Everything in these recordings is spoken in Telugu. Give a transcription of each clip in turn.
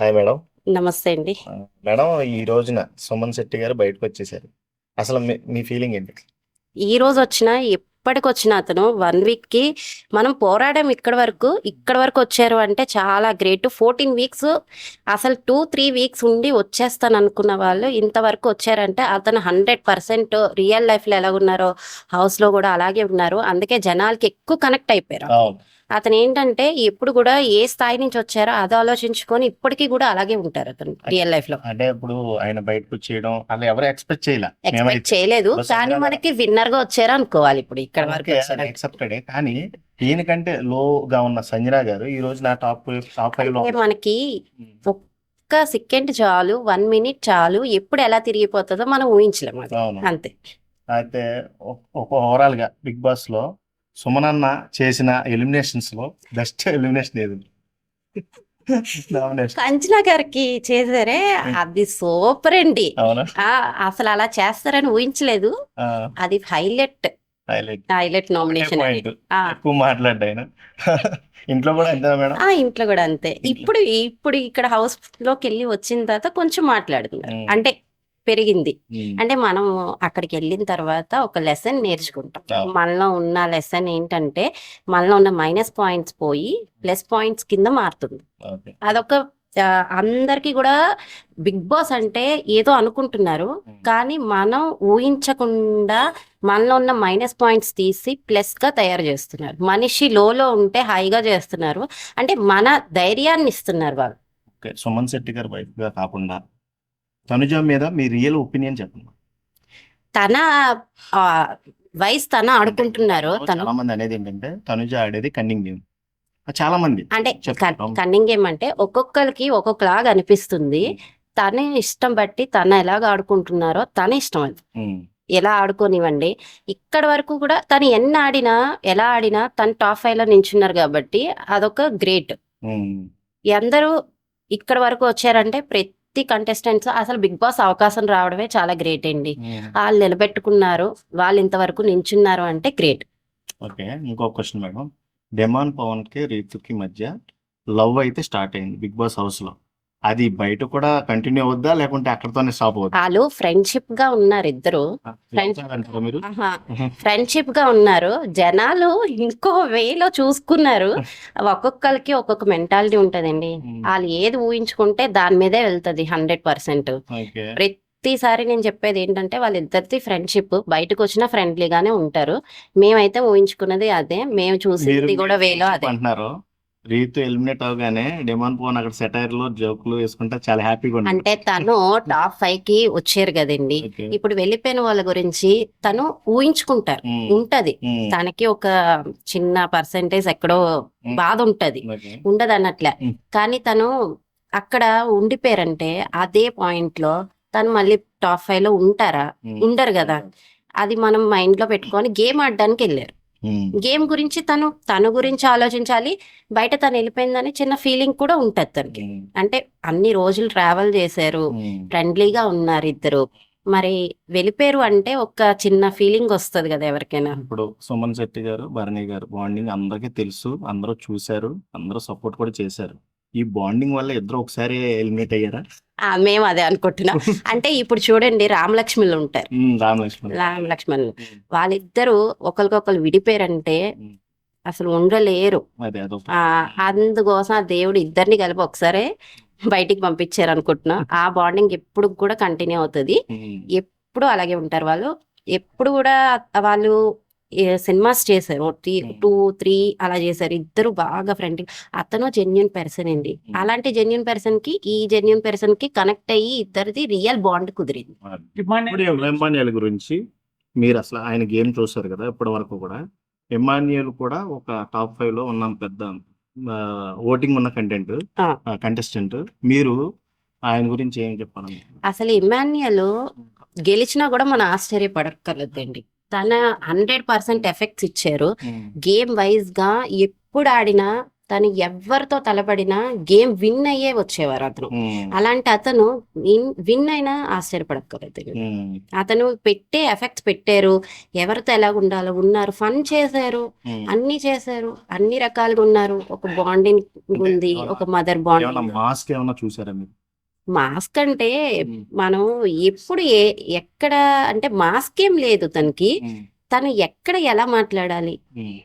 హాయ్ మేడం నమస్తే అండి. మేడం ఈ రోజున సుమన్ శెట్టి గారు బయటకు వచ్చేసారు. అసలు మీ ఫీలింగ్ ఏంటి? ఈ రోజు వచ్చిన ఎప్పటికి వచ్చిన అతను వన్ వీక్కి మనం పోరాడాం ఇక్కడ వరకు ఇక్కడ వరకు వచ్చారు అంటే చాలా గ్రేట్ ఫోర్టీన్ వీక్స్ అసలు టూ త్రీ వీక్స్ ఉండి వచ్చేస్తాను అనుకున్న వాళ్ళు ఇంతవరకు వచ్చారంటే అతను హండ్రెడ్ పర్సెంట్ రియల్ లైఫ్లో ఎలా ఉన్నారో హౌస్లో కూడా అలాగే ఉన్నారు. అందుకే జనాలకి ఎక్కువ కనెక్ట్ అయిపోయారు. అతను ఏంటంటే ఎప్పుడు కూడా ఏ స్థాయి నుంచి వచ్చారో అది ఆలోచించుకొని ఇప్పటికీ కూడా అలాగే ఉంటారు అతను రియల్ లైఫ్లో అంటే ఇప్పుడు ఆయన బయటకు వచ్చేయడం అలా ఎవరు ఎక్స్పెక్ట్ చేయలే? ఎక్స్పెక్ట్ చేయలేదు. కానీ మనకి విన్నర్గా వచ్చారు అనుకోవాలి ఇప్పుడు ఇక్కడ వరకు వచ్చారు యాక్సెప్టెడ్ కానీ ఈయనకంటే లోగా ఉన్న సంజన గారు ఈ రోజు నా టాప్ టాప్ ఫైవ్లో మనకి ఒక్క సెకండ్ చాలు వన్ మినిట్ చాలు ఎప్పుడు ఎలా తిరిగిపోతుందో మనం ఊహించలేము అంతే. అయితే ఓవరాల్గా బిగ్ బాస్లో సుమన్ అన్న చేసిన ఎలిమినేషన్స్లో బెస్ట్ ఎలిమినేషన్ ఏది? కంచనా గారికి చేశారే అది సూపర్ అండి. అసలు అలా చేస్తారని ఊహించలేదు. అది హైలైట్. హైలైట్. నామినేషన్ ఎక్కువ ఇంట్లో కూడా అంతేనా మేడం? ఆ ఇంట్లో కూడా అంతే. ఇప్పుడు ఇప్పుడు ఇక్కడ హౌస్లోకి వెళ్ళి వచ్చిన తర్వాత కొంచెం మాట్లాడుతున్నారు. అంటే పెరిగింది. అంటే మనం అక్కడికి వెళ్ళిన తర్వాత ఒక లెసన్ నేర్చుకుంటాం. మనలో ఉన్న లెసన్ ఏంటంటే మనలో ఉన్న మైనస్ పాయింట్స్ పోయి ప్లస్ పాయింట్స్ కింద మారుతుంది. అదొక అందరికీ కూడా బిగ్ బాస్ అంటే ఏదో అనుకుంటున్నారు. కానీ మనం ఊహించకుండా మనలో ఉన్న మైనస్ పాయింట్స్ తీసి ప్లస్గా తయారు చేస్తున్నారు. మనిషి లోలో ఉంటే హాయిగా చేస్తున్నారు. అంటే మన ధైర్యాన్ని ఇస్తున్నారు వాళ్ళు. సుమన్ శెట్టి గారు వైఫ్గా కాకుండా తనుజ మీద మీ రియల్ ఒపీనియన్ చెప్పండి. తన ఆ, వయసు తన ఆడుకుంటున్నారు తను. చాలా మంది అనేది ఏంటంటే తనుజ ఆడేది కన్నింగ్ గేమ్ చాలా మంది అంటే. కన్నింగ్ గేమ్ అంటే ఒక్కొక్కరికి ఒక్కొక్కలాగా అనిపిస్తుంది. తన ఇష్టం బట్టి తన ఎలాగ ఆడుకుంటున్నారో తన ఇష్టం అది. ఎలా ఆడుకోనివ్వండి. ఇక్కడ వరకు కూడా తను ఎన్ని ఆడినా ఎలా ఆడినా తను టాప్ ఫైవ్లో నించున్నారు కాబట్టి అదొక గ్రేట్. అందరూ ఇక్కడ వరకు వచ్చారంటే ప్రతి కంటెస్టెంట్స్ అసలు బిగ్ బాస్ అవకాశం రావడమే చాలా గ్రేట్ అండి. ఉమ్. వాళ్ళు నిలబెట్టుకున్నారు వాళ్ళు ఇంతవరకు నించున్నారు అంటే గ్రేట్ ఓకే ఇంకో క్వశ్చన్ మేడం. డెమాన్ పవన్కి రీతుకి మధ్య లవ్ అయితే స్టార్ట్ అయింది బిగ్ బాస్ హౌస్లో అది బయట కూడా కంటిన్యూ అవుద్దా లేకుంటే అక్కడతోనే స్టాప్ అవుద్దా వాళ్ళు ఫ్రెండ్షిప్గా ఉన్నారు ఇద్దరు. మీరు? ఫ్రెండ్షిప్గా ఉన్నారు. జనాలు ఇంకో వేలో చూసుకున్నారు. ఒక్కొక్కరికి ఒక్కొక్క మెంటాలిటీ ఉంటదండి. వాళ్ళు ఏది ఊహించుకుంటే దాని మీదే వెళ్తది హండ్రెడ్ పర్సెంట్ ప్రతిసారి నేను చెప్పేది ఏంటంటే వాళ్ళిద్దరిది ఫ్రెండ్షిప్ బయటకు వచ్చినా ఫ్రెండ్లీగానే ఉంటారు. మేమైతే ఊహించుకున్నది అదే. మేము చూసింది కూడా వేలో అదే. అంటున్నారు రీతు ఎలిమినేట్ అవగానే డెమాన్ పవన్ అక్కడ సెటైర్లో జోకులు వేసుకుంటే చాలా హ్యాపీగా ఉంది అంటే తను టాప్ ఫైవ్కి వచ్చారు కదండి. ఇప్పుడు వెళ్ళిపోయిన వాళ్ళ గురించి తను ఊహించుకుంటారు. ఉంటది. తనకి ఒక చిన్న పర్సెంటేజ్ ఎక్కడో. బాధ ఉంటది. ఉండదు అన్నట్లే. కానీ తను అక్కడ ఉండిపోయారంటే అదే పాయింట్లో తను మళ్ళీ టాప్ ఫైవ్లో ఉంటారా. ఉండరు కదా అది మనం మైండ్లో పెట్టుకొని గేమ్ ఆడడానికి వెళ్ళారు. గేమ్ గురించి తను తన గురించి ఆలోచించాలి. బయట తను వెళ్ళిపోయిందని చిన్న ఫీలింగ్ కూడా ఉంటది తనకి. అంటే అన్ని రోజులు ట్రావెల్ చేశారు. ఫ్రెండ్లీగా ఉన్నారు ఇద్దరు. మరి వెళ్ళిపోయారు అంటే ఒక చిన్న ఫీలింగ్ వస్తది కదా ఎవరికైనా. ఇప్పుడు సుమన్ శెట్టి గారు భరణి గారు బాండింగ్ అందరికీ తెలుసు. అందరూ చూశారు. అందరూ సపోర్ట్ కూడా చేశారు. ఈ బాండింగ్ వల్ల ఇద్దరు ఒకసారి ఎలిమినేట్ అయ్యారా? మేము అదే అనుకుంటున్నాం. అంటే ఇప్పుడు చూడండి రామలక్ష్మిలు ఉంటారు. రామలక్ష్మణులు. వాళ్ళిద్దరూ ఒకరికొకరు విడిపోయారంటే. అసలు ఉండలేరు. అందుకోసం ఆ దేవుడు ఇద్దరిని కలిపి ఒకసారి బయటికి పంపించారు అనుకుంటున్నా. ఆ బాండింగ్ ఎప్పుడు కూడా కంటిన్యూ అవుతుంది. ఎప్పుడు అలాగే ఉంటారు వాళ్ళు. ఎప్పుడు కూడా వాళ్ళు సినిమాస్ చేశారు. టూ త్రీ అలా చేశారు. ఇద్దరు బాగా ఫ్రెండ్ అతను జెన్యున్ పర్సన్ అండి. అలాంటి జెన్యున్ పర్సన్కి ఈ జెన్యున్ పర్సన్కి కనెక్ట్ అయ్యి ఇద్దరిది రియల్ బాండ్ కుదిరింది. ఎమాన్యుయల్ గురించి మీరు అసలు ఆయన గేమ్ చూస్తారు కదా ఇప్పటి వరకు కూడా. ఎమాన్యుయల్ కూడా ఒక టాప్ ఫైవ్లో ఉన్న పెద్ద ఓటింగ్ ఉన్న కంటెంట్. కంటెస్టెంట్ మీరు ఆయన గురించి ఏం చెప్పాలి అసలు ఇమాన్యుయల్ గెలిచినా కూడా మనం ఆశ్చర్యపడక్కర్లేదండి. తన హండ్రెడ్ పర్సెంట్ ఎఫెక్ట్స్ ఇచ్చారు. గేమ్ వైజ్గా ఎప్పుడు ఆడినా తను ఎవరితో తలపడినా గేమ్ విన్ అయ్యే వచ్చేవారు అతను. అలాంటి అతను విన్ అయినా ఆశ్చర్యపడక్కర్లేదు ఉమ్, అతను పెట్టే ఎఫెక్ట్స్ పెట్టారు. ఎవరితో ఎలా ఉండాలో ఉన్నారు. ఫన్ చేశారు. అన్ని చేశారు. అన్ని రకాలుగా ఉన్నారు. ఒక బాండింగ్ ఉంది. ఒక మదర్ బాండింగ్. మాస్క్ ఏమన్నా చూసారా మీరు? మాస్క్ అంటే మనం ఎప్పుడు ఏ ఎక్కడ అంటే మాస్క్ ఏం లేదు తనకి. తను ఎక్కడ ఎలా మాట్లాడాలి.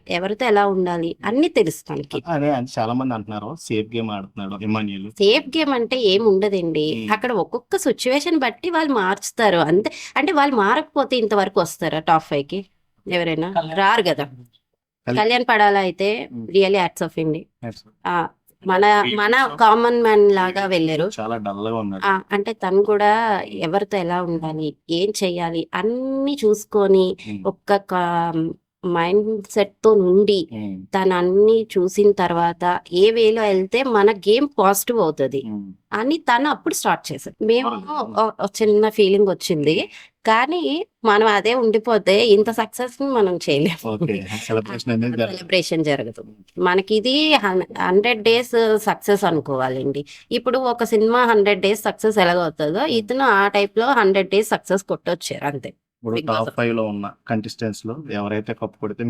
ఎవరితో ఎలా ఉండాలి? అన్ని తెలుసు తనకి. అదే చాలా మంది అంటున్నారు. సేఫ్ గేమ్ ఆడుతున్నాడు ఇమాన్యుల్ సేఫ్ గేమ్ అంటే ఏం ఉండదండి. అక్కడ ఒక్కొక్క సిచ్యువేషన్ బట్టి వాళ్ళు మార్చుతారు. అంతే అంటే వాళ్ళు మారకపోతే ఇంతవరకు వస్తారా టాప్ ఫైవ్కి ఎవరైనా రారు కదా. కళ్యాణ్- పడాలా అయితే. రియల్లీ హ్యాట్స్ ఆఫ్ అండి. ఆ, మన మన కామన్ మ్యాన్ లాగా వెళ్ళారు. చాలా డల్గా ఉన్నాడు. ఆ, అంటే తను కూడా ఎవరితో ఎలా ఉండాలి ఏం చెయ్యాలి అన్ని చూసుకొని ఉమ్, ఒక్క మైండ్ సెట్తో నుండి ఉమ్, తను అన్ని చూసిన తర్వాత ఏ వేలో వెళ్తే మన గేమ్ పాజిటివ్ అవుతుంది ఉమ్. అని తను అప్పుడు స్టార్ట్ చేశాడు. మేము చిన్న ఫీలింగ్ వచ్చింది. కానీ మనం అదే ఉండిపోతే ఇంత సక్సెస్ మనం చేయలేము. సెలబ్రేషన్ జరగదు. మనకి ఇది హండ్రెడ్ డేస్ సక్సెస్ అనుకోవాలండి. ఇప్పుడు ఒక సినిమా హండ్రెడ్ డేస్ సక్సెస్ ఎలాగవుతుందో ఇతను ఆ టైప్లో హండ్రెడ్ డేస్ సక్సెస్ కొట్టొచ్చారు అంతే. ఇప్పుడు Big Boss. టాప్ ఫైవ్లో ఉన్న కంటెస్టెంట్స్లో ఎవరైతే కప్పు కొడితే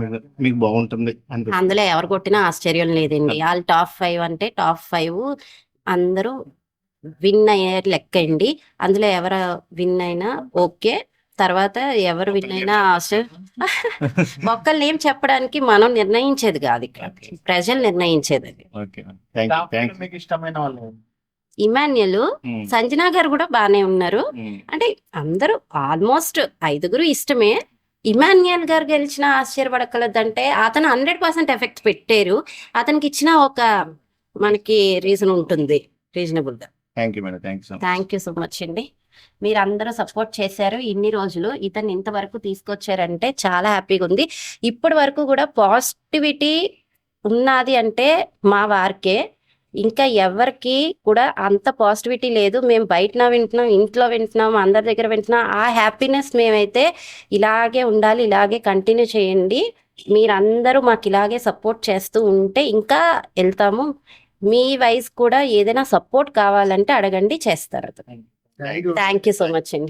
మీకు బాగుంటుంది అందులో ఎవరు కొట్టినా ఆశ్చర్యం లేదండి. వాళ్ళు టాప్ ఫైవ్ అంటే టాప్ ఫైవ్ అందరూ విన్ అయ్యే లెక్క అండి అందులో ఎవరు విన్ అయినా ఓకే. తర్వాత ఎవరు విన్ అయినా ఆశ్చర్యం ఒక్కళ్ళు ఏం చెప్పడానికి మనం నిర్ణయించేది కాదు ఇక్కడ. ప్రజలు నిర్ణయించేది అది. ఇష్టమైన వాళ్ళు ఇమాన్యుల్ సంజనా గారు కూడా బానే ఉన్నారు. అంటే అందరూ ఆల్మోస్ట్ ఐదుగురు ఇష్టమే. ఇమాన్యుయల్ గారు గెలిచిన ఆశ్చర్యపడకలదంటే అతను హండ్రెడ్ పర్సెంట్ ఎఫెక్ట్ పెట్టారు. అతనికి ఇచ్చిన ఒక మనకి రీజన్ ఉంటుంది. రీజనబుల్గా thank you madam thank you so much thank you so much అండి మీరు అందరూ సపోర్ట్ చేశారు ఇన్ని రోజులు. ఇతను ఇంతవరకు తీసుకొచ్చారంటే చాలా హ్యాపీగా ఉంది. ఇప్పటి వరకు కూడా పాజిటివిటీ ఉన్నది అంటే మా వారికే. ఇంకా ఎవరికి కూడా అంత పాజిటివిటీ లేదు. మేము బయటన వింటున్నాం ఇంట్లో వింటున్నాం అందరి దగ్గర వింటున్నాం. ఆ హ్యాపీనెస్ మేమైతే ఇలాగే ఉండాలి ఇలాగే కంటిన్యూ చేయండి. మీరందరూ మాకు ఇలాగే సపోర్ట్ చేస్తూ ఉంటే ఇంకా వెళ్తాము. మీ వైస్ కూడా ఏదైనా సపోర్ట్ కావాలంటే అడగండి చేస్తారు. Thank you thank you so much అండి.